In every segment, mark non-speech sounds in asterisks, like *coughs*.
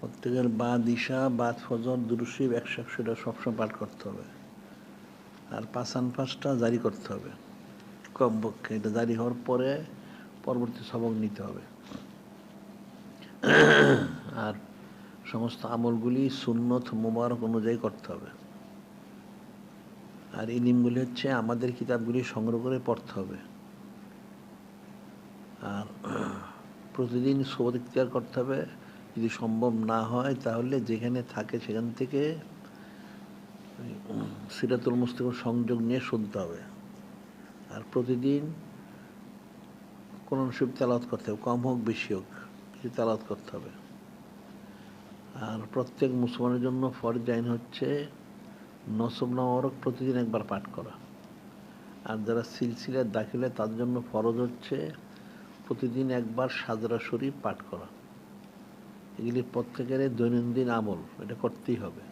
প্রত্যেকের বা দিশা বাদ ফজর দুরুশিব একশো, একশোটা সবসময় পাঠ করতে হবে। আর পাঁচান পাঁচটা জারি করতে হবে। কমপক্ষে এটা জারি হওয়ার পরে পরবর্তী সবক নিতে হবে। আর সমস্ত আমলগুলি সুন্নত, মোবারক অনুযায়ী করতে হবে। আর ইলিমগুলি হচ্ছে আমাদের কিতাবগুলি সংগ্রহ করে পড়তে হবে। আর প্রতিদিন ইখতিয়ার করতে হবে। যদি সম্ভব না হয়, তাহলে যেখানে থাকে সেখান থেকে সিরাতুল মুস্তিম সংযোগ নিয়ে শুনতে হবে। আর প্রতিদিন কোন শিব তেলাওয়াত করতে হবে, কম হোক বেশি হোক, কিছু তেলাওয়াত করতে হবে। আর প্রত্যেক মুসলমানের জন্য ফরজ আইন হচ্ছে নসব নবরক প্রতিদিন একবার পাঠ করা। আর যারা সিলসিলার দাখিলে তার জন্য ফরজ হচ্ছে প্রতিদিন একবার সাজরা শরীফ পাঠ করা। এগুলি প্রত্যেকের দৈনন্দিন আমল, এটা করতেই হবে।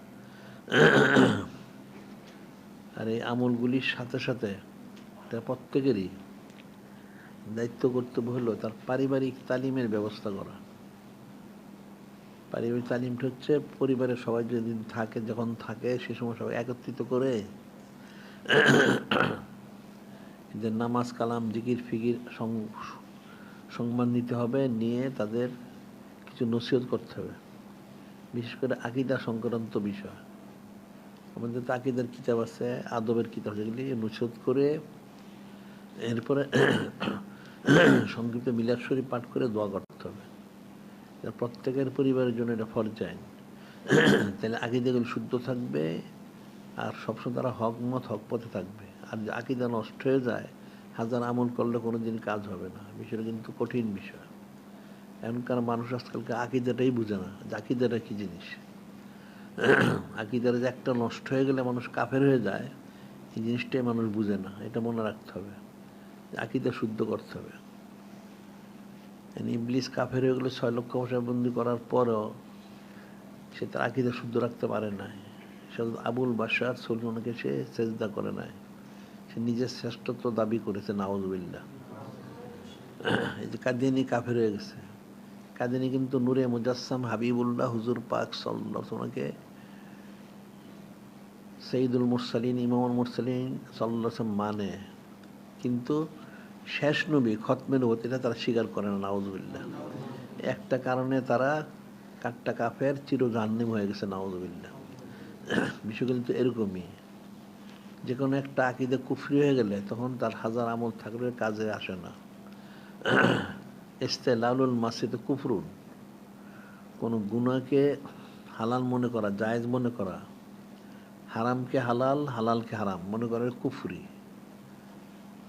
আর এই আমলগুলির সাথে সাথে এটা প্রত্যেকেরই দায়িত্ব কর্তব্য হলো তার পারিবারিক তালিমের ব্যবস্থা করা। পারিবারিক তালিমটা হচ্ছে পরিবারের সবাই যেদিন থাকে, যখন থাকে সে সময় সবাই একত্রিত করে যে নামাজ, কালাম, জিকির, ফিকির সম্মান নিতে হবে, নিয়ে তাদের কিছু নসিহত করতে হবে। বিশেষ করে আকিদা সংক্রান্ত বিষয়। আমাদের তো আকিদার কিতাব আছে, আদবের কিতাব যেগুলি নসিহত করে এরপরে *clears throat* সংক্ষিপ্ত মিলাদ শরীফ পাঠ করে দোয়া করতে হবে। প্রত্যেকের পরিবারের জন্য এটা ফরজাইন *clears throat* তাহলে আকিদাগুলো শুদ্ধ থাকবে, আর সবসময় তারা হক মত হক পথে থাকবে। আর আকিদা নষ্ট হয়ে যায়, হাজার আমল করলে কোনো দিন কাজ হবে না। বিষয়টা কিন্তু কঠিন বিষয়। এখনকার মানুষ আজকালকে আকিদাটাই বুঝে না? যে আকিদাটা কী জিনিস? আকিদার যে একটা নষ্ট হয়ে গেলে মানুষ কাফের হয়ে যায়, এই জিনিসটাই মানুষ বুঝে না। এটা মনে রাখতে হবে। আকিদা শুদ্ধ করতে হবে। ইবলিস কাফের হয়ে গেলে ছয় লক্ষ বছর বন্দি করার পরও সে তার আকিদা শুদ্ধ রাখতে পারে নাই। সে আবুল বাসার সলমানকে সে চেষ্টা করে নাই। সে নিজের শ্রেষ্ঠত্ব দাবি করেছে নাওজবিল্লা এই যে কাদিয়ানি কাফের হয়ে গেছে। কাদিনী কিন্তু নূরে মুজাসসাম হাবিবুল্লাহ হুজুর পাক সাল্লাকে সঈদুল মুরসালিন, ইমামুল মুরসালিন সাল্লাম মানে। কিন্তু শেষ নবী খতমের এটা তারা স্বীকার করে না নাউজবিল্লা একটা কারণে তারা কাটটা কাফের, চির জান্নিম হয়ে গেছে নাউজবিল্লা বিষয় কিন্তু এরকমই। যে কোনো একটা আকিদে কুফরি হয়ে গেলে তখন তার হাজার আমল থাকলে কাজে আসে না। ইস্তেলাউল মাসিদ কুফরুন। কোনো গুণাকে হালাল মনে করা, জায়েজ মনে করা, হারামকে হালাল, হালালকে হারাম মনে করে কুফরি।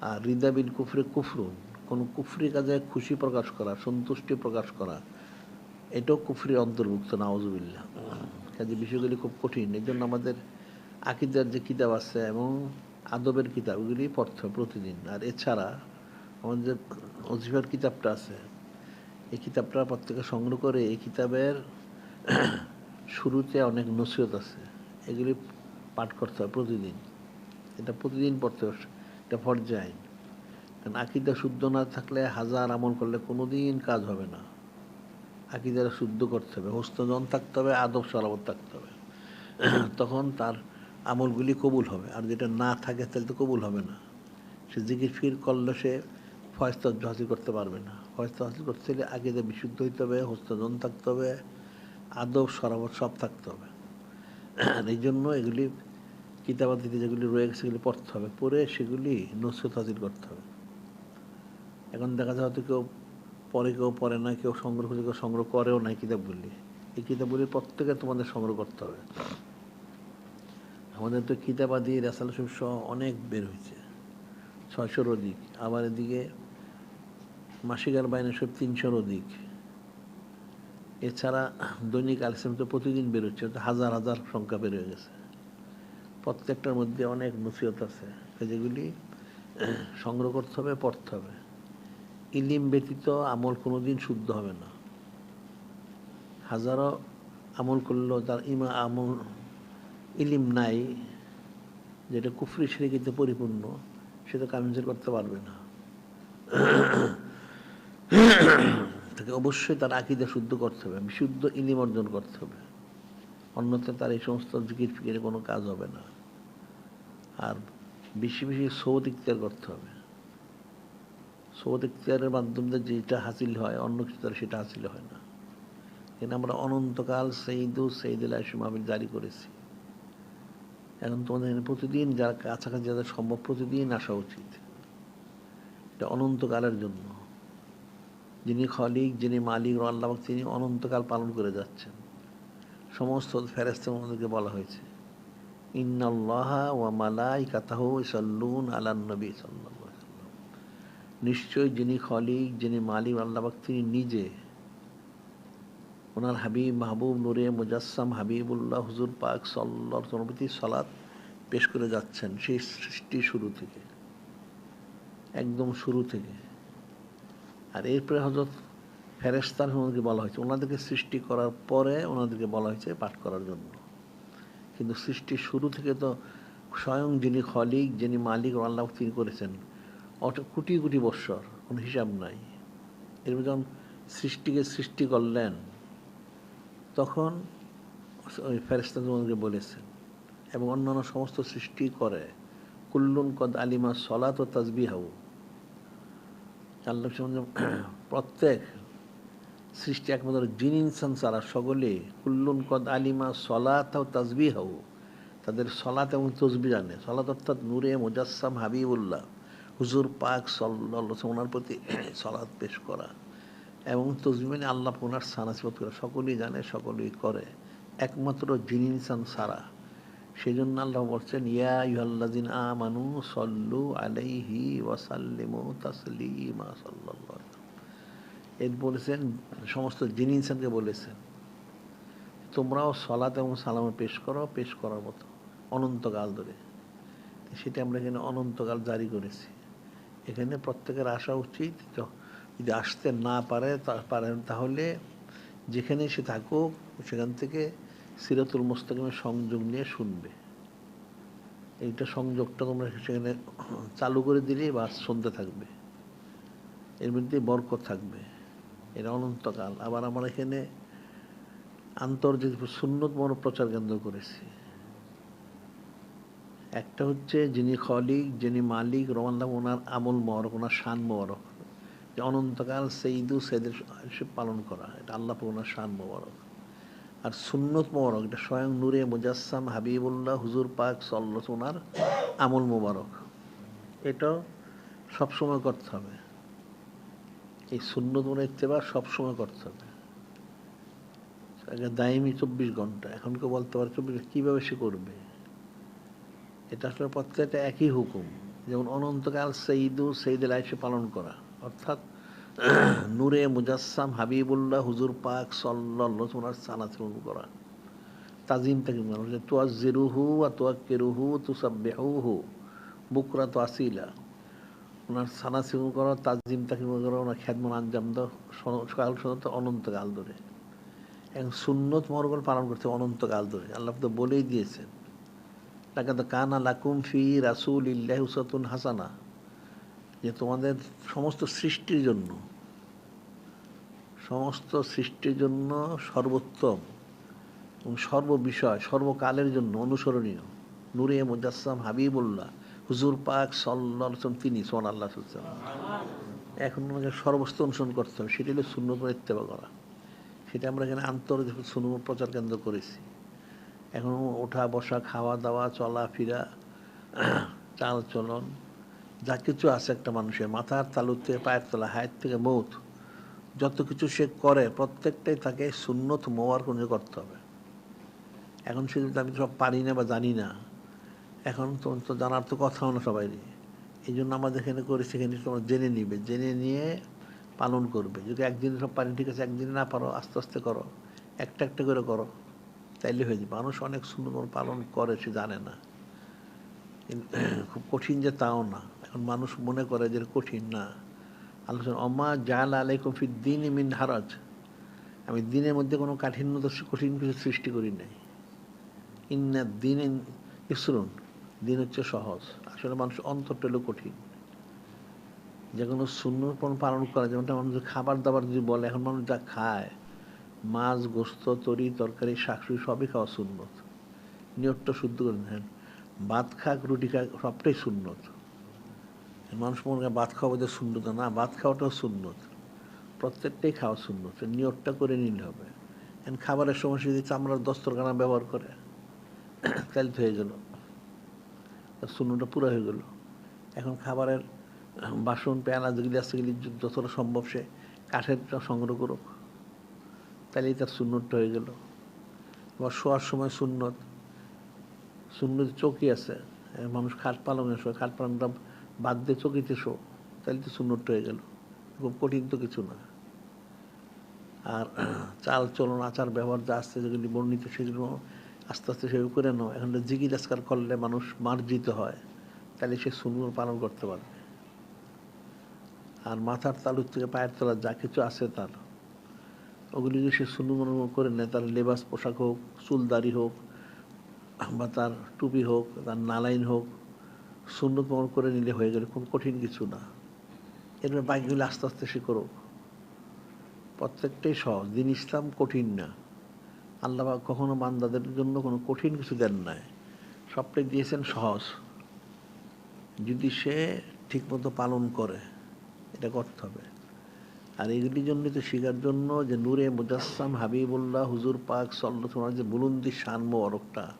আর রিদাবিন কুফরে কুফরুন। কোনো কুফরি কাজে খুশি প্রকাশ করা, সন্তুষ্টি প্রকাশ করা, এটাও কুফরি অন্তর্ভুক্ত নাওজবিল্লা কাজে বিষয়গুলি খুব কঠিন। এই জন্য আমাদের আকিদার যে কিতাব আছে এবং আদবের কিতাবগুলি পড়তে প্রতিদিন। আর এছাড়া আমাদের অজিফার কিতাবটা আছে, এই কিতাবটা প্রত্যেকে সংগ্রহ করে এই কিতাবের *clears throat* শুরুতে অনেক নসিহত আছে। এগুলি পাঠ করতে হয় প্রতিদিন। এটা প্রতিদিন পড়তে হবে এটা পর্যায় কারণ আকিদা শুদ্ধ না থাকলে হাজার আমল করলে কোনো দিন কাজ হবে না। আকিদারা শুদ্ধ করতে হবে। হস্তজন থাকতে হবে, আদব সরাবত থাকতে হবে। *clears throat* তখন তার আমলগুলি কবুল হবে। আর যেটা না থাকে তাহলে তো কবুল হবে না। সে জিকির ফির করলে সে ফয়স্ত হাসিল করতে পারবে না। ফয়স্ত হাসিল করতে হলে আগে যে বিশুদ্ধ হইতে হবে হস্তজন থাকতে হবে, আদব, সরাবত সব থাকতে হবে। আর এই জন্য এগুলি কিতাবাদিতে যেগুলি রয়ে গেছে সেগুলি পড়তে হবে, পড়ে সেগুলি নসরত হাসিল করতে হবে। এখন দেখা যায় হয়তো কেউ পরে কেউ পড়ে না, কেউ সংগ্রহ করে, কেউ সংগ্রহ করেও নাই কিতাবগুলি। এই কিতাবগুলি প্রত্যেকে তোমাদের সংগ্রহ করতে হবে। আমাদের তো কিতাবাদি, রেসাল সহ অনেক বের হয়েছে। ছয়শোর অধিক আবার এদিকে মাসিকার বাইনে সব তিনশোর অধিক। এছাড়া দৈনিক আলিসাম তো প্রতিদিন বেরোচ্ছে হাজার হাজার সংখ্যা বের হয়ে গেছে। প্রত্যেকটার মধ্যে অনেক নসিহত আছে, যেগুলি সংগ্রহ করতে হবে, পড়তে হবে। ইলিম ব্যতীত আমল কোনো দিন শুদ্ধ হবে না। হাজারো আমল করলেও তার ইমা, আমল, ইলিম নাই, যেটা কুফরি শিরিকিতে পরিপূর্ণ সেটা কামিজের করতে পারবে না। তাকে অবশ্যই তার আকিদা শুদ্ধ করতে হবে, বিশুদ্ধ ইলিম অর্জন করতে হবে। অন্যথায় তার এই সমস্ত জিকির ফিকিরে কোনো কাজ হবে না। আর বেশি বেশি সৌদ ইখতিয়ার করতে হবে। সৌদ ইখতিয়ারের মাধ্যমে যেটা হাসিল হয়, অন্য কিছু তার সেটা হাসিল হয় না। কিন্তু আমরা অনন্তকাল সেইদু সেইদুল আইসমাবিল জারি করেছি। এখন তোমাদের প্রতিদিন যারা কাছাকাছি যাদের সম্ভব প্রতিদিন আসা উচিত। এটা অনন্তকালের জন্য। যিনি খলিক, যিনি মালিক আল্লাহ তিনি অনন্তকাল পালন করে যাচ্ছেন। সমস্ত ফেরেস্তের মধ্যে বলা হয়েছে, ইন্নাল্লাহ ওয়া মালাই কাতাহু সাল্লুন আলান নবী নিশ্চয়ই যিনি খলিক, যিনি মালিক আল্লাহ তিনি নিজে ওনার হাবিব মাহবুব নুরে মুজাসসাম হাবিবুল্লাহ হুজুর পাক সাল্লার প্রতি সলাৎ পেশ করে যাচ্ছেন সেই সৃষ্টি শুরু থেকে, একদম শুরু থেকে। আর এরপরে হজরত ফেরেস্তার ওনাদেরকে বলা হয়েছে। ওনাদেরকে সৃষ্টি করার পরে ওনাদেরকে বলা হয়েছে পাঠ করার জন্য। কিন্তু সৃষ্টির শুরু থেকে তো স্বয়ং যিনি খলিক, যিনি মালিক আল্লাহ তিনি করেছেন, অত কোটি কোটি বৎসর, কোনো হিসাব নাই। এরপর যখন সৃষ্টিকে সৃষ্টি করলেন, তখন ওই ফেরেস্তাদেরকে বলেছেন এবং অন্যান্য সমস্ত সৃষ্টি করে, কুল্লুন কদ আলিমা সলাত ও তাজবি হাউ আল্লাহ প্রত্যেক সৃষ্টি একমাত্র জিন, ইনসান সারা সকলে কুল্লুন কদ আলিমা সলাত তাজবি হাউ তাদের সলাত এবং তসবি জানে। সলাত অর্থাৎ নূরে মুজাসসাম হাবিবুল্লাহ, হুজুর পাক সাল্লাহ ওনার প্রতি *clears throat* সলাৎ পেশ করা। এবং তসবি মানে আল্লাহ ওনার সানাসিবত করা। সকলেই জানে, সকলেই করে। একমাত্র জিন, ইনসান সারা সেই জন্য আল্লাহ বলছেন, ইয়া আমানু সল্লু আলাইহি ওয়াসাল্লিমু তাসলিমা সাল্লাল্লাহু এর বলেছেন, সমস্ত জিন ইনসানকে বলেছেন, তোমরাও সলাত এবং সালাম পেশ করো, পেশ করার মতো অনন্তকাল ধরে। সেটা আমরা এখানে অনন্তকাল জারি করেছি। এখানে প্রত্যেকের আসা উচিত যদি আসতে না পারে পারেন তাহলে যেখানে সে থাকুক, সেখান থেকে সিরাতুল মোস্তাকিমের সংযোগ নিয়ে শুনবে। এইটা সংযোগটা তোমরা সেখানে চালু করে দিলে বা শুনতে থাকবে। এর মধ্যে বরকত থাকবে। এটা অনন্তকাল। আবার আমরা এখানে আন্তর্জাতিক সুন্নত মন প্রচার কেন্দ্র করেছি। একটা হচ্ছে যিনি খলিক, যিনি মালিক রমান্লাহ ওনার আমল মরক ওনার শান মোবারক। যে অনন্তকাল সেইদু সেদের পালন করা। এটা আল্লাহ ওনার শান মোবারক। আর সুন্নত মোবারক, এটা স্বয়ং নূরে মুজাসসাম হাবিবুল্লাহ হুজুর পাক সল্ল আমল মোবারক। এটাও সবসময় করতে হবে। এই সুন্নত মনে ইত্তেবা সবসময় করতে হবে। আগে দায়মি চব্বিশ ঘণ্টা, এখন কেউ বলতে পারে চব্বিশ কীভাবে সে করবে? এটা আসলে প্রত্যেকটা একই হুকুম। যেমন অনন্তকাল সেইদু সেইদের আইসে পালন করা, অর্থাৎ *clears throat* নূরে মুজাসসাম হাবিবুল্লাহ হুজুর পাক সল্লাহ সালাচরণ করা তাজিম তাকিম করা তোয়া জিরুহু আর তোয়া কেরুহু তু সাব্বেহু বুকরা তো আসিলা ওনার সানা সেবন করো তাজিম তাকিম করো ওনার খ্যাতমন আঞ্জাম দাও। সকাল সন্ধ্যা অনন্তকাল ধরে। এখন সুন্নত মরগল পালন করতে অনন্তকাল ধরে। আল্লাহ তো বলেই দিয়েছেন তাকে তো কানা লাকুম ফি রাসুল ইল্লাহ উসাতুন হাসানা যে তোমাদের সমস্ত সৃষ্টির জন্য, সমস্ত সৃষ্টির জন্য সর্বোত্তম এবং সর্ববিষয়, সর্বকালের জন্য অনুসরণীয়। নূরে মুজাসসাম হাবিবুল্লাহ, হুজুর পাক সাল্লাম তিনি সোন আল্লাহ এখন ওনাকে সর্বস্ত অনুসরণ করতে হবে, সেটি হলো শূন্য ইত্তেবা করা। সেটা আমরা এখানে আন্তর্জাতিক শূন্য প্রচার কেন্দ্র করেছি। এখন ওঠা বসা খাওয়া দাওয়া চলা ফিরা চাল চলন যা কিছু আছে একটা মানুষের মাথার তালু থেকে, পায়ের তলা, হায়ের থেকে, মৌত। যত কিছু সে করে, প্রত্যেকটাই তাকে সুন্নত, মোয়ার কোনো করতে হবে। এখন সে যদি আমি সব পারি না বা জানি না। এখন তো তো জানার তো কথাও না সবাই এই জন্য আমাদের এখানে করে, সেখানে তোমরা জেনে নিবে। জেনে নিয়ে পালন করবে। যদি একদিন সব পারি, ঠিক আছে, একদিন না পারো, আস্তে আস্তে করো। একটা একটা করে করো, তাইলে হয়ে যাবে। মানুষ অনেক সুন্দর পালন করে, সে জানে না। খুব কঠিন যে তাও না। এখন মানুষ মনে করে যে কঠিন না। আলোচনা অমা জাল আলাইকুম ফি দিন মিন হারাজ। আমি দিনের মধ্যে কোনো কাঠিন্য কঠিন কিছু সৃষ্টি করি নাই। ইন্না দিন ইসরুন, দিন হচ্ছে সহজ। আসলে মানুষ অন্তরটা হলো কঠিন। যে কোনো শূন্য পালন করা, যেমনটা মানুষ খাবার দাবার যদি বলে, এখন মানুষ যা খায়, মাছ, গোস্ত, তরি, তরকারি, শাকসবজি, সবই খাওয়া সুন্নত। নিয়তটা শুদ্ধ করে নেন। ভাত খাক, রুটি খাক, সবটাই সুন্নত। মানুষ মনে করে ভাত খাওয়া বোধহয় শূন্যত না, ভাত খাওয়াটাও সুন্নত। প্রত্যেকটাই খাওয়া সুন্নত নিয়তটা করে নিতে হবে। এখন খাবারের সময় যদি চামড়ার দস্তরখানা ব্যবহার করে *coughs* তাহলে হয়ে গেল। তার শূন্যটা পুরো হয়ে গেল। এখন খাবারের বাসন পেয়ালা গিলাস গিলি যতটা সম্ভব সে কাঠেরটা সংগ্রহ করুক। তাহলেই তার সুন্নতটা হয়ে গেল। আবার শোয়ার সময় সুন্নত। সুন্নত চৌকি আছে। মানুষ খাট পালনে শোয় খাট পালনটা বাদ দিয়ে চকিতে শো, তাহলে তো সুন্নতটা হয়ে গেল। খুব কঠিন তো কিছু না। আর *clears throat* চাল চলন, আচার, ব্যবহার যা আসছে যেগুলি বর্ণিত, সেগুলো আস্তে আস্তে সেগুলো করে নাও। এখন জিগির আজকার করলে মানুষ মার্জিত হয়। তাহলে সে সুন্নত পালন করতে পারবে। আর মাথার তালুর থেকে পায়ের তলা যা কিছু আছে তার। ওগুলি যদি সে সুন্দর করে নেয় তার লেবাস, পোশাক হোক, চুলদারি হোক, বা তার টুপি হোক, তার নালাইন হোক সুন্নত মন করে নিলে হয়ে গেলে খুব কঠিন কিছু না। এরপরে বাইকগুলি আস্তে আস্তে করুক প্রত্যেকটাই সহজ। দিন ইসলাম কঠিন না। আল্লাহ কখনো বান্দাদের জন্য কোনো কঠিন কিছু দেন নাই। সবটাই দিয়েছেন সহজ। যদি সে ঠিকমতো পালন করে, এটা করতে হবে। আর এগুলির জন্য তো শেখার জন্য যে নূরে মুজাসসাম হাবিবুল্লাহ হুজুর পাক সল্ল যে বুলন্দি শান মোবারকটা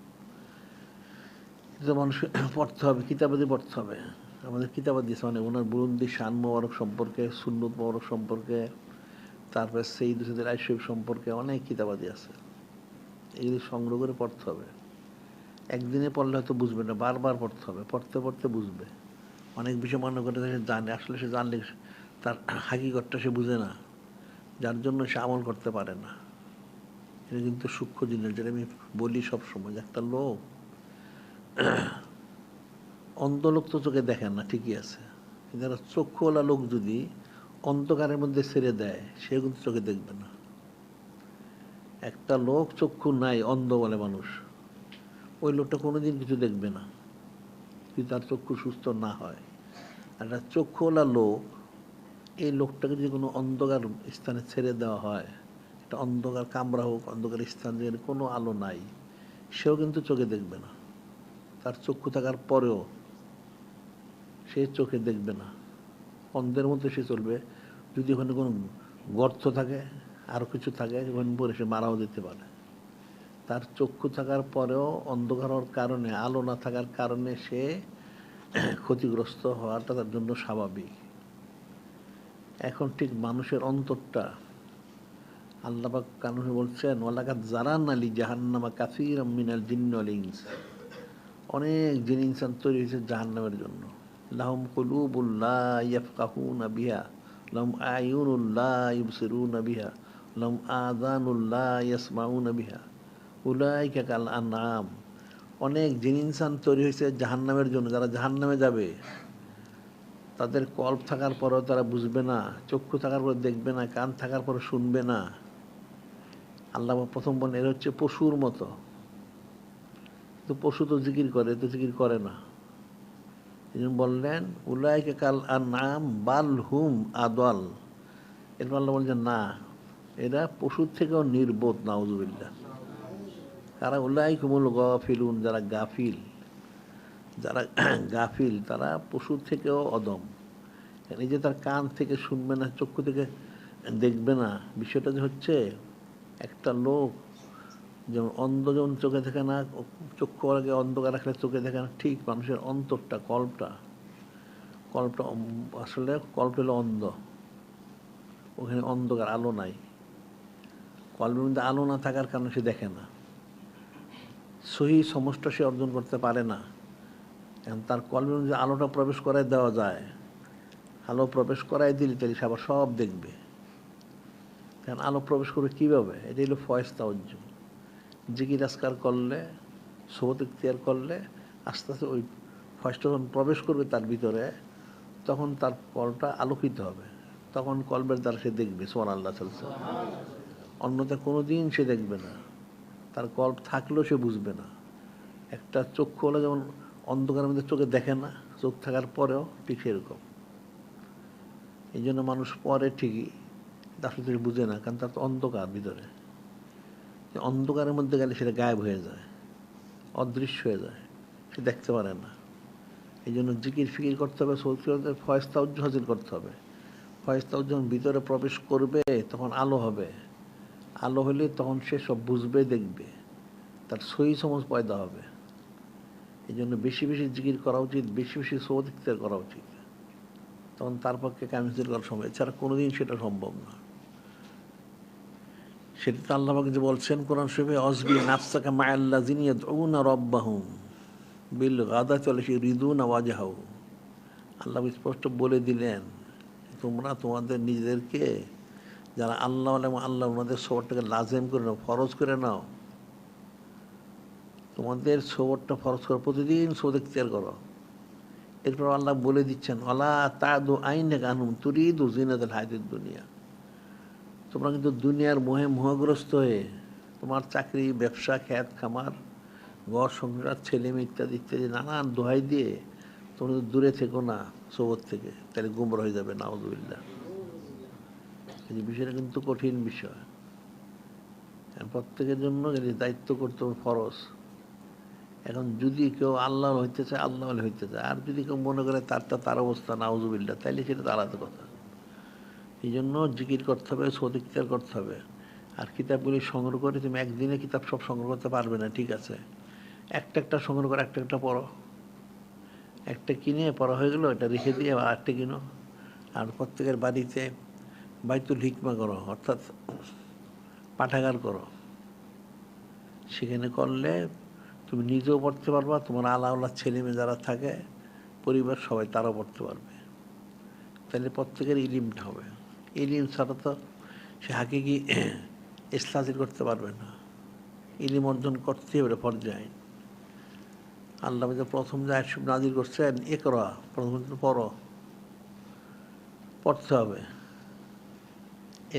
এটা মানুষ *clears throat* পড়তে হবে, কিতাবাদি পড়তে হবে। আমাদের কিতাবাদ মানে ওনার বুলন্দি শান মোবারক সম্পর্কে, সুন্নত মোবারক সম্পর্কে, তারপরে সেই হুসেদের আইসব সম্পর্কে অনেক কিতাবাদি আছে। এগুলি সংগ্রহ করে পড়তে হবে। একদিনে পড়লে হয়তো বুঝবে না, বারবার পড়তে হবে, পড়তে পড়তে বুঝবে। অনেক বিষয় মনে করে সে জানে, আসলে সে জানলে তার হাকিকতটা সে বুঝে না। যার জন্য সে আমল করতে পারে না। এটা কিন্তু সূক্ষ্ম জিনিস, যেটা আমি বলি সব সময় যে একটা লোক *clears throat* অন্ধ লোক তো চোখে দেখেন না, ঠিকই আছে। একটা চক্ষুওয়ালা লোক যদি অন্ধকারের মধ্যে ছেড়ে দেয় সে কিন্তু চোখে দেখবে না। একটা লোক চক্ষু নাই, অন্ধ বলে মানুষ। ওই লোকটা কোনোদিন কিছু দেখবে না, যদি তার চক্ষু সুস্থ না হয়। আর একটা চক্ষুওয়ালা লোক, এই লোকটাকে যদি কোনো অন্ধকার স্থানে ছেড়ে দেওয়া হয়, একটা অন্ধকার কামরা হোক, অন্ধকার স্থান যেখানে কোনো আলো নাই, সেও কিন্তু চোখে দেখবে না। তার চক্ষু থাকার পরেও সে চোখে দেখবে না। অন্ধের মধ্যে সে চলবে। যদি ওখানে কোনো গর্ত থাকে আরও কিছু থাকে, ওখানে পরে সে মারাও দিতে পারে। তার চক্ষু থাকার পরেও অন্ধকার হওয়ার কারণে, আলো না থাকার কারণে সে *clears throat* ক্ষতিগ্রস্ত হওয়াটা তার জন্য স্বাভাবিক। এখন ঠিক মানুষের অন্তরটা আল্লাপাক কানুনে বলছেন ওয়ালাকাত জারান আলী জাহান্নামা কাসির মিনাল জিন্নল ইনস। অনেক জিন ইনসান তৈরি হয়েছে জাহান্নামের জন্য। লাহম কলুবুল্লাহ ইয়াফকাহুনা বিহা, লাহম আয়ুনুল্লাহ ইবসিরুনা কাল আনাম অনেক জিন ইনসান তৈরি হয়েছে জাহান্নামের জন্য। যারা জাহান্নামে যাবে, তাদের কল্প থাকার পরেও তারা বুঝবে না, চক্ষু থাকার পরে দেখবে না, কান থাকার পরে শুনবে না। আল্লাহ প্রথম বলেন এর হচ্ছে পশুর মতো। তো পশু তো জিকির করে, তো জিকির করে না। তিনি বললেন, উলাইকে কাল আর নাম বাল হুম আদল। এরপর আল্লাহ বলছেন না, এরা পশুর থেকেও নির্বোধ নাউজুবিল্লা কারা উল্লাই কুমুল গফিলুন, যারা গাফিল যারা *clears throat* গাফিল, তারা পশুর থেকেও অদম। এই যে তার কান থেকে শুনবে না, চক্ষু থেকে দেখবে না। বিষয়টা যে হচ্ছে, একটা লোক যেমন অন্ধ যেমন চোখে দেখে না চক্ষু আগে অন্ধকার রাখলে চোখে দেখে না, ঠিক মানুষের অন্তরটা, কল্পটা কল্পটা আসলে কল্প হলো অন্ধ। ওখানে অন্ধকার, আলো নাই। কল্পের মধ্যে আলো না থাকার কারণে সে দেখে না। সহি সমস্যা সে অর্জন করতে পারে না। এখন তার কল্পের মধ্যে আলোটা প্রবেশ করাই দেওয়া যায়। আলো প্রবেশ করাই দিলে তাহলে সে আবার সব দেখবে। কারণ আলো প্রবেশ করবে কীভাবে? এটা হলো ফয়েস তাওজ্য জিকির আসকার করলে সোবত ইখতিয়ার করলে, আস্তে আস্তে ওই ফয়েসটা যখন প্রবেশ করবে তার ভিতরে, তখন তার কলটা আলোকিত হবে। তখন কলবের দ্বারা সে দেখবে সোমান আল্লাহ চলছে অন্যতা কোনো দিন সে দেখবে না। তার কল্প থাকলেও সে বুঝবে না। একটা চক্ষু হলে যেমন অন্ধকারের মধ্যে চোখে দেখে না, চোখ থাকার পরেও ঠিক সেরকম। এই জন্য মানুষ পরে ঠিকই আসলে বুঝে না, কারণ তার তো অন্ধকার ভিতরে। অন্ধকারের মধ্যে গেলে সেটা গায়েব হয়ে যায়, অদৃশ্য হয়ে যায়, সে দেখতে পারে না। এই জন্য জিকির ফিকির করতে হবে সৌদি আরবে ফয়স্তা উজ্জ্ব হাজির করতে হবে। ফয়স্তা যখন ভিতরে প্রবেশ করবে, তখন আলো হবে। আলো হলে তখন সে সব বুঝবে, দেখবে। তার সই সমজ পয়দা হবে। এই জন্য বেশি বেশি জিকির করা উচিত, বেশি বেশি সৌদিকদের করা উচিত। তখন তার পক্ষে ক্যান্সেল করা সম্ভব? এছাড়া কোনোদিন সেটা সম্ভব না। সেটা তো আল্লাহ যে বলছেন, কোরআন শরীফে, অসবি নাফসাকা মায়াল্লা জিনিয়া দৌনা রব্বাহুম বিল গাদা চলে সে রিদুন আওয়াজাহাউ আল্লাহ স্পষ্ট বলে দিলেন, তোমরা তোমাদের নিজেদেরকে, যারা আল্লাহ এবং আল্লাহ ওনাদের সবরটাকে লাজেম করে নাও, ফরজ করে নাও, তোমাদের সবরটা ফরজ করো, প্রতিদিন সবর ইখতিয়ার করো। এরপর আল্লাহ বলে দিচ্ছেন অলা তা দু আইনে কানুন তুরি দু জিনাদের হায়দের দুনিয়া। তোমরা কিন্তু দুনিয়ার মোহে মোহগ্রস্ত হয়ে তোমার চাকরি, ব্যবসা, খ্যাত খামার, ঘর, সংসার, ছেলে মেয়ে ইত্যাদি ইত্যাদি নানান দোহাই দিয়ে তোমরা দূরে থেকো না, সবর থেকে। তাহলে গুমর হয়ে যাবে, নাউজুবিল্লাহ। এই বিষয়টা কিন্তু কঠিন বিষয়। প্রত্যেকের জন্য এই দায়িত্ব করতে হবে ফরজ, এখন যদি কেউ আল্লাহ হইতে চায় আল্লাহ হইতে চায়। আর যদি কেউ মনে করে তারটা তার অবস্থা নাউজুবিল্লা তাইলে সেটা আলাদা কথা। এই জন্য জিকির করতে হবে সদিকতার করতে হবে। আর কিতাবগুলি সংগ্রহ করে তুমি একদিনে কিতাব সব সংগ্রহ করতে পারবে না, ঠিক আছে? একটা একটা সংগ্রহ করে একটা একটা পড়ো। একটা কিনে, পড়া হয়ে গেলো এটা রেখে দিয়ে আবার আরেকটা কিনো। আর প্রত্যেকের বাড়িতে বাইতুল হিকমা করো, অর্থাৎ পাঠাগার করো। সেখানে করলে তুমি নিজেও পড়তে পারবা, তোমার আল্লাহ আল্লাহ ছেলে মেয়ে যারা থাকে, পরিবার সবাই তারাও পড়তে পারবে। তাহলে প্রত্যেকের ইলিমটা হবে। ইলিম ছাড়া তো সে হাকিকি ইসলাজির করতে পারবে না। ইলিম অর্জন করতে হবে পর্যায়ে। আল্লাহ প্রথম যে আয়সুব নাজির করছেন এ করা প্রথম পড়ো, পড়তে হবে।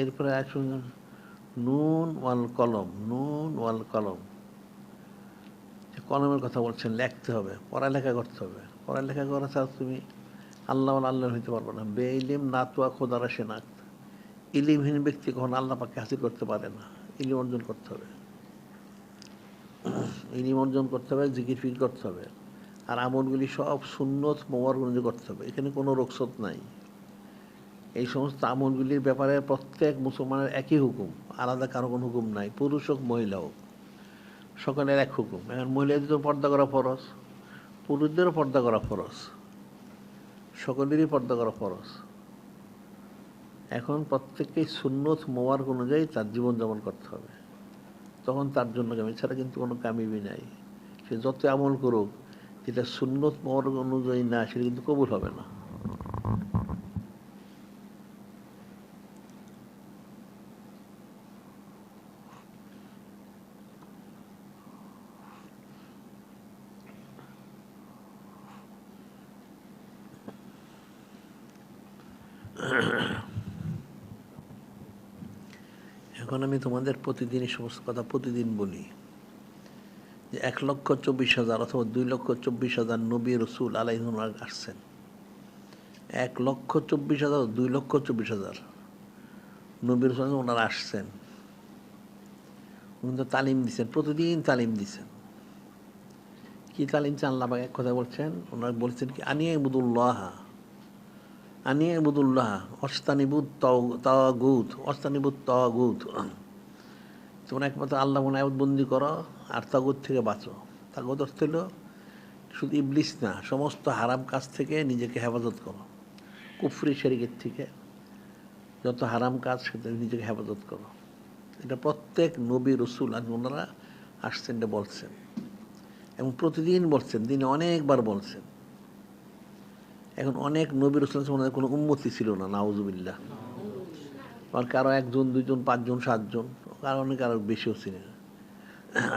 এরপরে আয়সুব নুন ওয়াল কলম, নুন ওয়াল কলম। কলমের কথা বলছেন, লিখতে হবে, পড়ালেখা করতে হবে। পড়ালেখা করা ছাড়া তুমি আল্লাহ আল্লাহ হইতে পারবে না। বে ইলিম না তোয়া খোদারা সেনাক ইলিমহীন ব্যক্তি কখন আল্লাহ পাকে হাসিল করতে পারে না। ইলিম অর্জন করতে হবে। ইলিম অর্জন করতে হবে, জিকির ফিকির করতে হবে। আর আমলগুলি সব সুন্নত অনুযায়ী করতে হবে। এখানে কোনো রোকসত নাই। এই সমস্ত আমলগুলির ব্যাপারে প্রত্যেক মুসলমানের একই হুকুম। আলাদা কারও কোনো হুকুম নাই। পুরুষ হোক, মহিলা হোক। সকলের এক হুকুম। এখন মহিলাদের পর্দা করা ফরজ। পুরুষদেরও পর্দা করা ফরজ। সকলেরই পর্দা করা ফরজ। এখন প্রত্যেককেই সুন্নত মোয়ার অনুযায়ী তার জীবনযাপন করতে হবে। তখন তার জন্য কামি ছাড়া কিন্তু কোনো কামিবি নাই। সে যত আমল করুক, যেটা সুন্নত মোয়ার অনুযায়ী না, সেটা কিন্তু কবুল হবে না এখন আমি তোমাদের প্রতিদিন এই সমস্ত কথা প্রতিদিন বলি। যে এক লক্ষ চব্বিশ হাজার অথবা দুই লক্ষ চব্বিশ হাজার নবী রসুল আলাইহুন আসছেন। এক লক্ষ চব্বিশ হাজার দুই লক্ষ চব্বিশ হাজার নবী রসুল ওনারা আসছেন। উনি তো তালিম দিচ্ছেন প্রতিদিন তালিম দিচ্ছেন কি তালিম চান আল্লাহ এক কথা বলছেন, ওনারা বলছেন কি আনিয়ে বুদুল্লাহ আনিয়ে বুদুল্লাহ অস্তানিবুদ তাগুত অস্তানিবুদ তাগুত তোমরা একমাত্র আল্লাহ মনে বন্দি করো, আর তাগুত থেকে বাঁচো। তাগুত অর্থ হলো শুধু ইবলিস না, সমস্ত হারাম কাজ থেকে নিজেকে হেফাজত করো। কুফরি শরিকের থেকে যত হারাম কাজ, সেটা নিজেকে হেফাজত করো। এটা প্রত্যেক নবী রসুল আজ ওনারা আসছেন এটা বলছেন। এবং প্রতিদিন বলছেন, দিনে অনেকবার বলছেন। এখন অনেক নবী রসুল ওনাদের কোনো উন্মতি ছিল না, নাউজুবিল্লাহ। আর কারও একজন, দুইজন, পাঁচজন, সাতজন কারও অনেক আরও বেশিও ছিলেন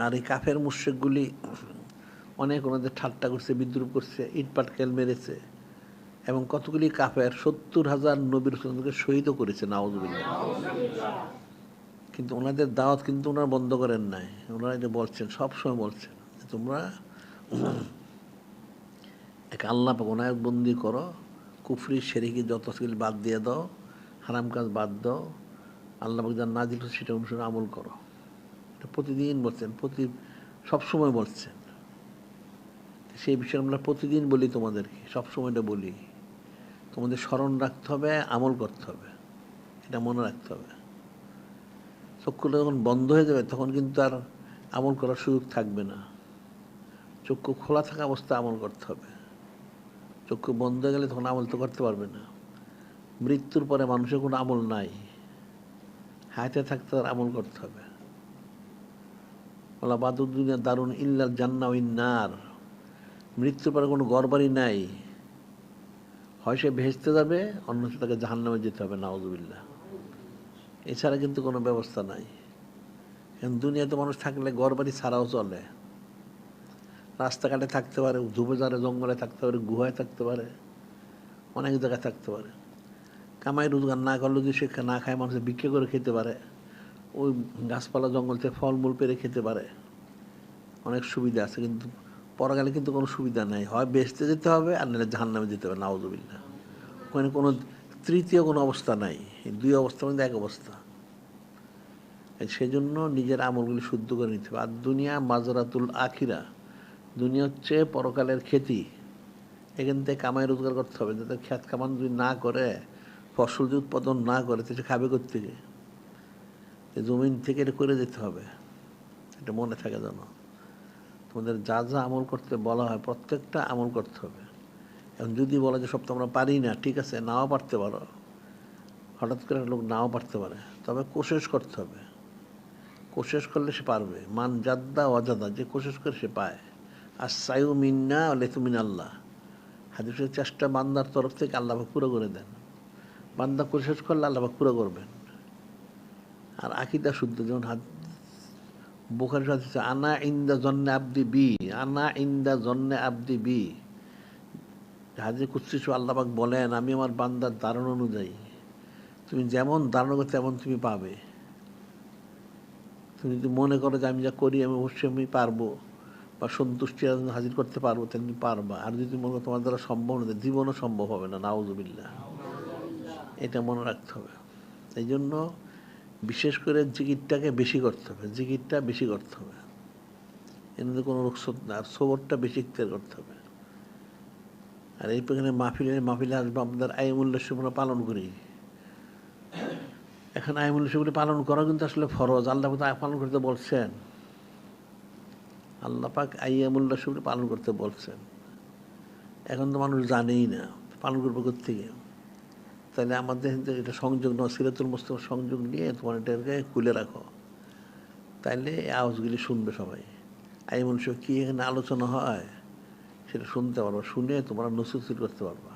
আর এই কাফের মুশ্রেকগুলি অনেক ওনাদের ঠাট্টা করছে, বিদ্রুপ করছে, ইট পাটকেল মেরেছে এবং কতগুলি কাফের সত্তর হাজার নবীর রসুলকে শহীদও করেছে, নাউজুবিল্লাহ। কিন্তু ওনাদের দাওয়াত কিন্তু ওনারা বন্ধ করেন নাই। ওনারা এটা বলছেন, সবসময় বলছেন তোমরা এক আল্লাহ ওনায়ক বন্দি করো, কুফরি, সেরিকি যত বাদ দিয়ে দাও, হারাম কাজ বাদ দাও আল্লাহ বাগদার না দিল সেটা অনুসরণ আমল করো। এটা প্রতিদিন বলছেন, প্রতি, সবসময় বলছেন। সেই বিষয়ে আমরা প্রতিদিন বলি তোমাদেরকে সবসময় এটা বলি। তোমাদের স্মরণ রাখতে হবে, আমল করতে হবে। এটা মনে রাখতে হবে। চক্ষুটা যখন বন্ধ হয়ে যাবে, তখন কিন্তু আর আমল করার সুযোগ থাকবে না। চক্ষু খোলা থাকা অবস্থায় আমল করতে হবে। চক্ষু বন্ধ হয়ে গেলে তখন আমল তো করতে পারবে না। মৃত্যুর পরে মানুষের কোনো আমল নাই। হায়াতে থাকতে তার আমল করতে হবে। বলা বাদুদ্দিনের দারুণ ইল্লাল জান্না ইন্নার মৃত্যুর পরে কোনো গড়বাড়ি নাই। হয় সে ভেসতে যাবে অন্যথা তাকে জাহান্নামে যেতে হবে নাওজুবিল্লাহ এছাড়া কিন্তু কোনো ব্যবস্থা নাই। এখন দুনিয়াতে মানুষ থাকলে গড়বাড়ি ছাড়াও চলে। রাস্তাঘাটে থাকতে পারে ধুপেঝারে জঙ্গলে থাকতে পারে, গুহায় থাকতে পারে, অনেক জায়গায় থাকতে পারে। কামাই রোজগার না করলে যদি সে না খায়, মানুষ বিক্রি করে খেতে পারে। ওই গাছপালা, জঙ্গল থেকে ফলমূল পেরে খেতে পারে। অনেক সুবিধা আছে, কিন্তু পরকালে কিন্তু কোনো সুবিধা নেই। হয় বেচতে যেতে হবে, আর নাহলে জাহান নামে যেতে হবে নাওজবিল্লা ওখানে কোনো তৃতীয় কোনো অবস্থা নাই। এই দুই অবস্থার মধ্যে এক অবস্থা। সেজন্য নিজের আমলগুলি শুদ্ধ করে নিতে হবে। আর দুনিয়া মাজরাতুল আখিরা, দুনিয়া হচ্ছে পরকালের খেতি এখান থেকে কামাই রোজগার করতে হবে। যাতে খ্যাত কামান যদি না করে ফসল যদি উৎপাদন না করে, তো সে খাবে থেকে জমিন থেকে এটা করে দিতে হবে। এটা মনে থাকে যেন। তোমাদের যা যা আমল করতে বলা হয়, প্রত্যেকটা আমল করতে হবে। এখন যদি বলা যে সব তো আমরা পারি না, ঠিক আছে, নাও পারতে পারো। হঠাৎ করে লোক নাও পারতে পারে। তবে কোশেষ করতে হবে। কোশেষ করলে সে পারবে। মান জাদ্দা অজাদা যে কোশেষ করে সে পায়। আর সাইউ মিন্না লেতুমিন আল্লাহ হাদিসের চেষ্টা বান্দার তরফ থেকে আল্লাহ পুরো করে দেন। বান্দা কোশেষ করলে আল্লাহ পুরো করবেন। আর আকিদা শুদ্ধ, যেমন হাত বোখারি সাথে আনা ইন্দা জন্নে আব্দি বি, আনা ইন্দা জন্নে আব্দি বি। হাজির কুচ্ছিস আল্লাপাক বলেন, আমি আমার বান্দার ধারণ অনুযায়ী, তুমি যেমন ধারণ করো তেমন তুমি পাবে। তুমি যদি মনে করো যে আমি যা করি, আমি অবশ্যই আমি পারব বা সন্তুষ্টি হাজির করতে পারব, তেমনি পারবা। আর যদি মনে করো তোমার দ্বারা সম্ভব না, জীবনও সম্ভব হবে না নাউজুবিল্লা এটা মনে রাখতে হবে। এই জন্য বিশেষ করে জিকিরটাকে বেশি করতে হবে, জিকিরটা বেশি করতে হবে। মধ্যে কোনো রুখসত না, আর সবরটা বেশি ইখতিয়ার করতে হবে। আর এই এখানে মাহফিলে মাহফিলে আসব, আমাদের আইমুল্লা আমরা পালন করি। এখন আইমুল্লা সেগুলি পালন করা কিন্তু আসলে ফরজ। আল্লাহ আয় পালন করতে বলছেন। আল্লাহ পাক আইয়ামুল্লা সেগুলি পালন করতে বলছেন। এখন তো মানুষ জানেই না, পালন করব থেকে তাহলে আমাদের এটা সংযোগ নয়, সিরাতুল মুস্তফা সংযোগ নিয়ে তোমার এটাকে খুলে রাখো। তাইলে এই আওয়াজগুলি শুনবে সবাই। আই মানুষ কী এখানে আলোচনা হয়, সেটা শুনতে পারব, শুনে তোমরা নসুসির করতে পারবা।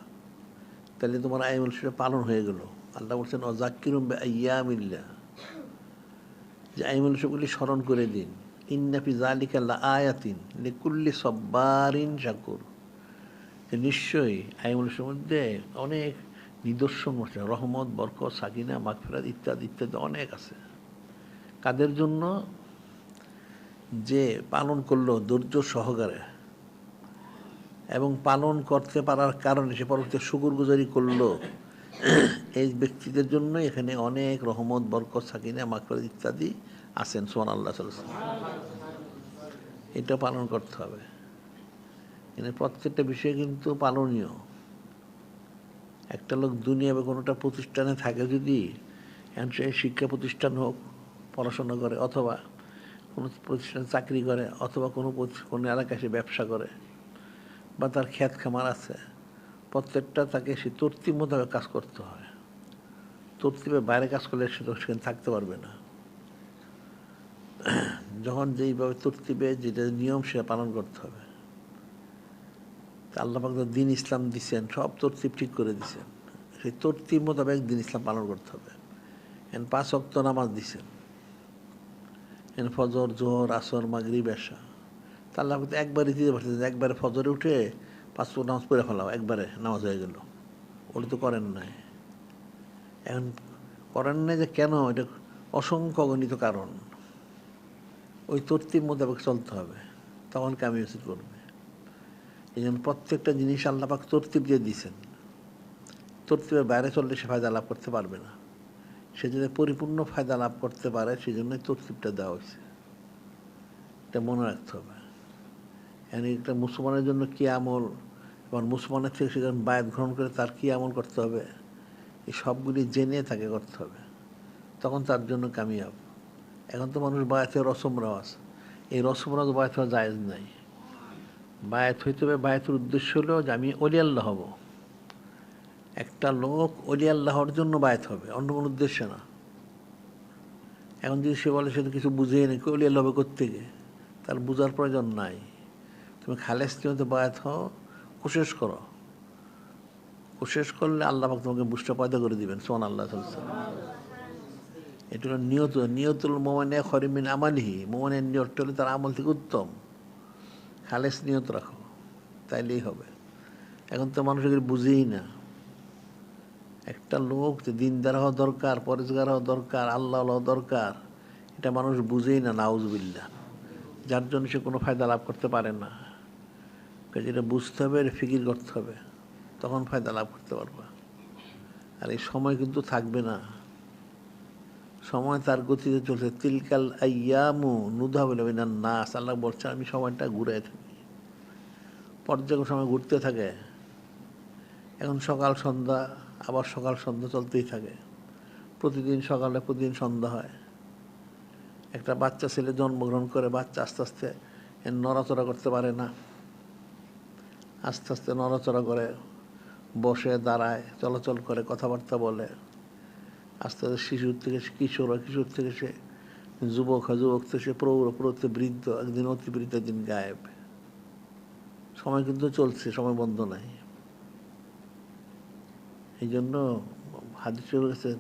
তাহলে তোমার আই মানুষটা পালন হয়ে গেল। আল্লাহ বলছেন অজাক্কিরুম ইয়ামিল্লা যে আই মানুষগুলি স্মরণ করে দিন। ইন্নাফি জালিকা লা আয়াতিন লিকুল্লি সব্বারিন শাকুর। নিশ্চয়ই আই মানুষের মধ্যে অনেক নিদর্শন আছে রহমত, বরকত সাকিনা মাগফিরাত ইত্যাদি ইত্যাদি অনেক আছে। কাদের জন্য? যে পালন করল ধৈর্য সহকারে এবং পালন করতে পারার কারণে সে পরবর্তী শুকুর গুজারি করল, এই ব্যক্তিদের জন্য এখানে অনেক রহমত, বরকত সাকিনা মাগফিরাত ইত্যাদি আছেন। সোহান আল্লাহ এটা পালন করতে হবে। এখানে প্রত্যেকটা বিষয় কিন্তু পালনীয়। একটা লোক দুনিয়া বা কোনোটা প্রতিষ্ঠানে থাকে যদি সে শিক্ষা প্রতিষ্ঠান হোক, পড়াশোনা করে, অথবা কোনো প্রতিষ্ঠানে চাকরি করে, অথবা কোনো কোনো এলাকায় সে ব্যবসা করে, বা তার খ্যাত খামার আছে, প্রত্যেকটা তাকে সে তর্তিব মোতাবেক কাজ করতে হয়। তর্তিবে বাইরে কাজ করলে সে তো সেখানে থাকতে পারবে না। *clears throat* যখন যেইভাবে তর্তিবে যেটা নিয়ম সেটা পালন করতে হবে। আল্লাহ পাক দিন ইসলাম দিচ্ছেন সব তরতিব ঠিক করে দিচ্ছেন সেই তরতিব মোতাবেক দিন ইসলাম পালন করতে হবে। এন পাঁচ অক্ত নামাজ দিচ্ছেন এন ফজর, জোহর, আসর মাগরি বেশা তা আল্লাহ পাক একবারই দিতে পারতেছেন, একবারে ফজরে উঠে পাঁচ নামাজ পড়ে ফেলাও, একবারে নামাজ হয়ে গেল। ওটা তো করেন নাই। এখন করেন নাই যে কেন? এটা অসংখ্য অগণিত কারণ। ওই তরতিব মোতাবেক চলতে হবে। তখন কামিয়াসি করবে এই জন্য প্রত্যেকটা জিনিস আল্লাপাক তরতিব দিয়ে দিয়েছেন। তরতিবের বাইরে চললে সে ফায়দা লাভ করতে পারবে না। সে যদি পরিপূর্ণ ফায়দা লাভ করতে পারে সেই জন্যই তরতিবটা দেওয়া হয়েছে। এটা মনে রাখতে হবে। এখন একটা মুসলমানের জন্য কী আমল এবং মুসলমানের থেকে সে যখন বায়াত গ্রহণ করে, তার কী আমল করতে হবে? এই সবগুলি জেনে তাকে করতে হবে। তখন তার জন্য কামিয়াব। এখন তো মানুষ বায়াতের রসম রেওয়াজ। এই রসম রেওয়াজ বায়াত জায়েজ নাই। বায়াত হইতে হবে, বায়াতের উদ্দেশ্য হলো যে আমি অলি আল্লাহ হব। একটা লোক অলি আল্লাহ হওয়ার জন্য বায়াত হবে, অন্য কোনো উদ্দেশ্যে না। এখন যদি সে বলে সে তো কিছু বুঝেই নাকি অলি আল্লাহ হবে কোথেকে তার বোঝার প্রয়োজন নাই। তুমি খালেস মতো বায়াত হও কোশেষ করো। কোশেষ করলে আল্লাহ তোমাকে বুঝটা পয়দা করে দিবেন সোন আল্লাহ এটা হলো নিয়ত, নিয়তুল মোমানে খরিমিন আমালিহি। মোমানের নিয়তটা হলে তার আমল থেকে উত্তম। খালেস নিয়ত রাখো, তাইলেই হবে। এখন তো মানুষ এগুলো বুঝেই না। একটা লোক যে দিনদার হওয়া দরকার, পরেজগার হওয়া দরকার, আল্লাহ হওয়া দরকার, এটা মানুষ বুঝেই না নাউজবিল্লা যার জন্য সে কোনো ফায়দা লাভ করতে পারে না। যেটা বুঝতে হবে, এটা ফিকির করতে হবে। তখন ফায়দা লাভ করতে পারবা। আর এই সময় কিন্তু থাকবে না। সময় তার গতিতে চলছে। তিলকাল আয়ামু নুধা বলে না নাস। আল্লাহ বলছে, আমি সময়টা ঘুরে থাকি। পর্যায়ে সময় ঘুরতে থাকে। এখন সকাল সন্ধ্যা, আবার সকাল সন্ধ্যা চলতেই থাকে। প্রতিদিন সকালে প্রতিদিন সন্ধ্যা হয়। একটা বাচ্চা ছেলে জন্মগ্রহণ করে, বাচ্চা আস্তে আস্তে নড়াচড়া করতে পারে না। আস্তে আস্তে নড়াচড়া করে, বসে, দাঁড়ায়, চলাচল করে, কথাবার্তা বলে। আস্তে আস্তে শিশুর থেকে সে কিশোর কিশোর থেকে সে, যুবক হয়, যুবক থেকে সে, প্রৌঢ় প্রৌঢ়, বৃদ্ধ, একদিন অতি বৃদ্ধ একদিন গায়েব। সময় কিন্তু চলছে, সময় বন্ধ নাই। এই জন্য হাদিস গেছে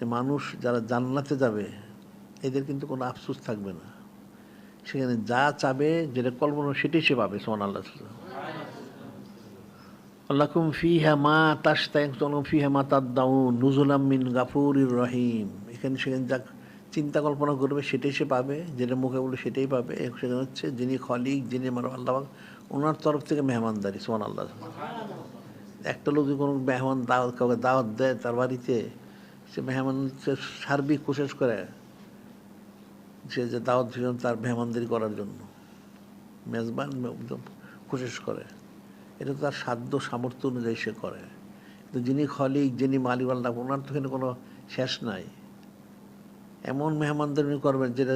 যে মানুষ যারা জান্নাতে যাবে, এদের কিন্তু কোনো আফসোস থাকবে না। সেখানে যা চাবে, যেটা কল্পনা সেটাই সে পাবে সোমান আল্লাহ আল্লাকুম ফিহা মা তাস্তায়ুম ফিহা মা তাদ্দাউন, নুজুলাম মিন গাফুরির রহিম। এখানে সেখানে যা চিন্তা কল্পনা করবে সেটাই সে পাবে, যেটা মুখে বলে সেটাই পাবে। সেখানে হচ্ছে যিনি খলিক, যিনি মানব আল্লাহ ওনার তরফ থেকে মেহমানদারি সোমান আল্লাহ একটা লোক যদি কোনো মেহমান দাওয়াত, কাউকে দাওয়াত দেয় তার বাড়িতে, সে মেহমান সার্বিক কোশেষ করে। সে যে দাওয়াত দিলেন তার মেহমানদারি করার জন্য। মেজবান কোশেষ করে। এটা তো তার সাধ্য সামর্থ্য অনুযায়ী সে করে। কিন্তু যিনি খলিক, যিনি মালিওয়াল্লাহ ওনার তো এখানে কোনো শেষ নাই। এমন মেহমানদারি করবেন যেটা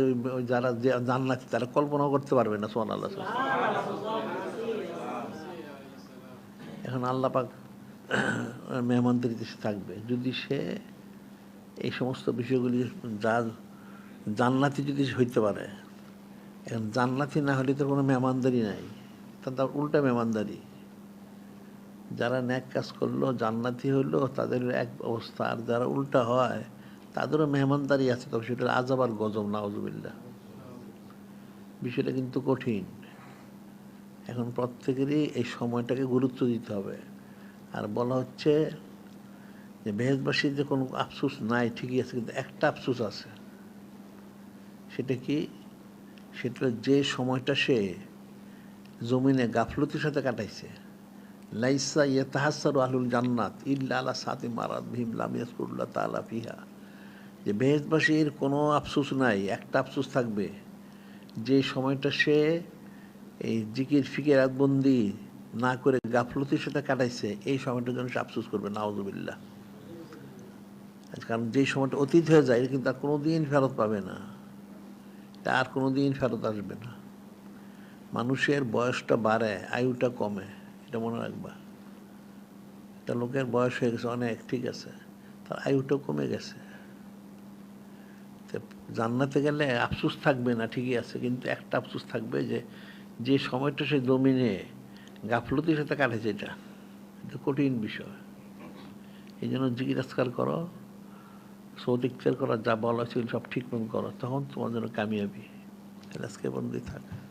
যারা জান্নাতি, তারা কল্পনাও করতে পারবে না সোহান আল্লাহ এখন আল্লাহ পাক *clears throat* মেহমানদারিতে সে থাকবে। যদি সে এই সমস্ত বিষয়গুলি যা জান্নাতি যদি হইতে পারে, এখন জান্নাতি না হলে তো কোনো মেহমানদারি নাই। তার উল্টা মেহমানদারি। যারা ন্যাক কাজ করল, জান্নাতি হইল, তাদের এক অবস্থা। আর যারা উল্টা হয়, তাদেরও মেহমানদারি আছে, তবে সেটা আজাব আর গজব নাওজবিল্লা বিষয়টা কিন্তু কঠিন। এখন প্রত্যেকেরই এই সময়টাকে গুরুত্ব দিতে হবে। আর বলা হচ্ছে যে বেহেজবাসীর যে কোনো আফসুস নাই, ঠিকই আছে, কিন্তু একটা আফসুস আছে। সেটা কি? সেটা যে সময়টা সে জমিনে গাফলতির সাথে কাটাইছে লাইসা ইয়ে তাহাসার আহলুল জান্নাত ইল্লা আলা সাতি মারাত ভীম লামিয়াসকুল্লাহ তালা ফিহা। যে বেহেজবাসীর কোনো আফসুস নাই, একটা আফসুস থাকবে, যে সময়টা সে এই জিকির, ফিকির রাতবন্দি না করে গাফলতির সাথে কাটাইছে, এই সময়টার জন্য সে আফসোস করবে নাওজবিল্লা কারণ যেই সময়টা অতীত হয়ে যায় কিন্তু আর কোনো দিন ফেরত পাবে না। আর কোনো দিন ফেরত আসবে না। মানুষের বয়সটা বাড়ে, আয়ুটা কমে। এটা মনে রাখবা একটা লোকের বয়স হয়ে গেছে, অনেক, ঠিক আছে। তার আয়ুটা কমে গেছে। জান্নাতে গেলে আফসোস থাকবে না, ঠিকই আছে। কিন্তু একটা আফসোস থাকবে যে যে সময়টা সে জমিনে গাফলতির সাথে কাটেছে এটা এটা কঠিন বিষয়। এই জন্য জিজ্ঞাসকার করো সৌদিকচার করা যা বলা ছিল সব ঠিক করো, তখন তোমার জন্য কামিয়াবি। আজকে বন্ধই থাক।